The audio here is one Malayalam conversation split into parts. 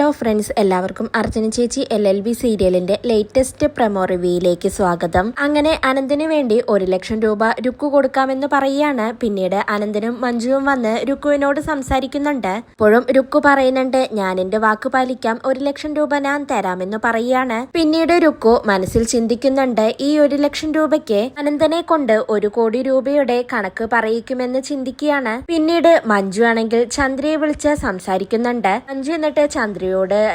ഹലോ ഫ്രണ്ട്സ് എല്ലാവർക്കും അർജുന ചേച്ചി എൽ എൽ ബി സീരിയലിന്റെ ലേറ്റസ്റ്റ് പ്രമോ റിവ്യൂയിലേക്ക് സ്വാഗതം. അങ്ങനെ അനന്തിന് വേണ്ടി ഒരു ലക്ഷം രൂപ രുക്കു കൊടുക്കാമെന്ന് പറയുകയാണ്. പിന്നീട് അനന്തനും മഞ്ജുവും വന്ന് രുക്കുവിനോട് സംസാരിക്കുന്നുണ്ട്. ഇപ്പോഴും രുക്കു പറയുന്നുണ്ട് ഞാൻ എന്റെ വാക്ക് പാലിക്കാം. ഒരു ലക്ഷം രൂപ ഞാൻ തരാമെന്ന് പറയുകയാണ്. പിന്നീട് രുക്കു മനസ്സിൽ ചിന്തിക്കുന്നുണ്ട് ഈ ഒരു ലക്ഷം രൂപയ്ക്ക് അനന്തനെ കൊണ്ട് ഒരു കോടി രൂപയുടെ കണക്ക് പറയിക്കുമെന്ന് ചിന്തിക്കുകയാണ്. പിന്നീട് മഞ്ജു ആണെങ്കിൽ ചന്ദ്രയെ വിളിച്ച് സംസാരിക്കുന്നുണ്ട്. മഞ്ജു എന്നിട്ട് ചന്ദ്രയോട്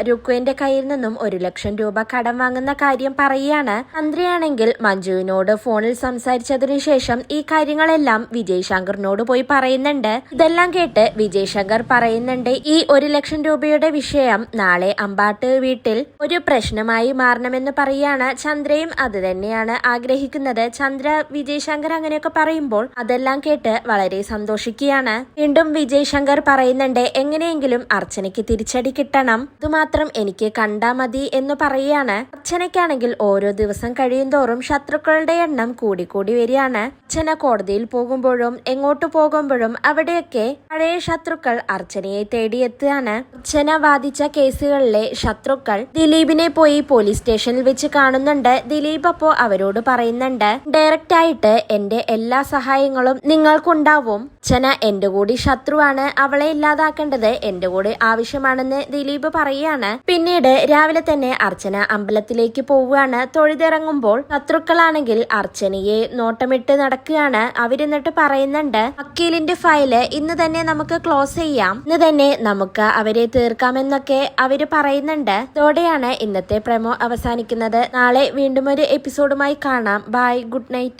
രുക്കുവിന്റെ കയ്യിൽ നിന്നും ഒരു ലക്ഷം രൂപ കടം വാങ്ങുന്ന കാര്യം പറയുകയാണ്. മന്ത്രിയാണെങ്കിൽ മഞ്ജുവിനോട് ഫോണിൽ സംസാരിച്ചതിനു ശേഷം ഈ കാര്യങ്ങളെല്ലാം വിജയ് ശങ്കറിനോട് പോയി പറയുന്നുണ്ട്. ഇതെല്ലാം കേട്ട് വിജയ് ശങ്കർ പറയുന്നുണ്ട് ഈ ഒരു ലക്ഷം രൂപയുടെ വിഷയം നാളെ അമ്പാട്ട് വീട്ടിൽ ഒരു പ്രശ്നമായി മാറണമെന്ന് പറയാണ് ചന്ദ്രയും അത് തന്നെയാണ് ആഗ്രഹിക്കുന്നത്. ചന്ദ്ര വിജയ് ശങ്കർ അങ്ങനെയൊക്കെ പറയുമ്പോൾ അതെല്ലാം കേട്ട് വളരെ സന്തോഷിക്കുകയാണ്. വീണ്ടും വിജയ് ശങ്കർ പറയുന്നുണ്ട് എങ്ങനെയെങ്കിലും അർച്ചനയ്ക്ക് തിരിച്ചടി കിട്ടണം. അതുമാത്രം എനിക്ക് കണ്ടാ മതി എന്ന് പറയുകയാണ്. അർച്ചനയ്ക്കാണെങ്കിൽ ഓരോ ദിവസം കഴിയുന്തോറും ശത്രുക്കളുടെ എണ്ണം കൂടിക്കൂടി വരികയാണ്. അർച്ചന കോടതിയിൽ പോകുമ്പോഴും എങ്ങോട്ട് പോകുമ്പോഴും അവിടെയൊക്കെ പഴയ ശത്രുക്കൾ അർച്ചനയെ തേടിയെത്തുകയാണ്. അർച്ചന വാദിച്ച കേസുകളിലെ ശത്രുക്കൾ ദിലീപിനെ പോയി പോലീസ് സ്റ്റേഷനിൽ വെച്ച് കാണുന്നുണ്ട്. ദിലീപ് അപ്പോ അവരോട് പറയുന്നുണ്ട് ഡയറക്റ്റ് ആയിട്ട് എന്റെ എല്ലാ സഹായങ്ങളും നിങ്ങൾക്കുണ്ടാവും. അർച്ചന എന്റെ കൂടി ശത്രുവാണ്. അവളെ ഇല്ലാതാക്കേണ്ടത് എന്റെ കൂടെ ആവശ്യമാണെന്ന് ദിലീപ് പറയുകയാണ് പിന്നീട് രാവിലെ തന്നെ അർച്ചന അമ്പലത്തിലേക്ക് പോവുകയാണ്. തൊഴുതിറങ്ങുമ്പോൾ ശത്രുക്കളാണെങ്കിൽ അർച്ചനയെ നോട്ടമിട്ട് നടക്കുകയാണ്. അവരെന്നിട്ട് പറയുന്നുണ്ട് വക്കീലിന്റെ ഫയൽ ഇന്ന് തന്നെ നമുക്ക് ക്ലോസ് ചെയ്യാം. ഇന്ന് തന്നെ നമുക്ക് അവരെ തീർക്കാമെന്നൊക്കെ അവർ പറയുന്നുണ്ട്. ഇതോടെയാണ് ഇന്നത്തെ പ്രമോ അവസാനിക്കുന്നത്. നാളെ വീണ്ടും ഒരു എപ്പിസോഡുമായി കാണാം. Bye good night.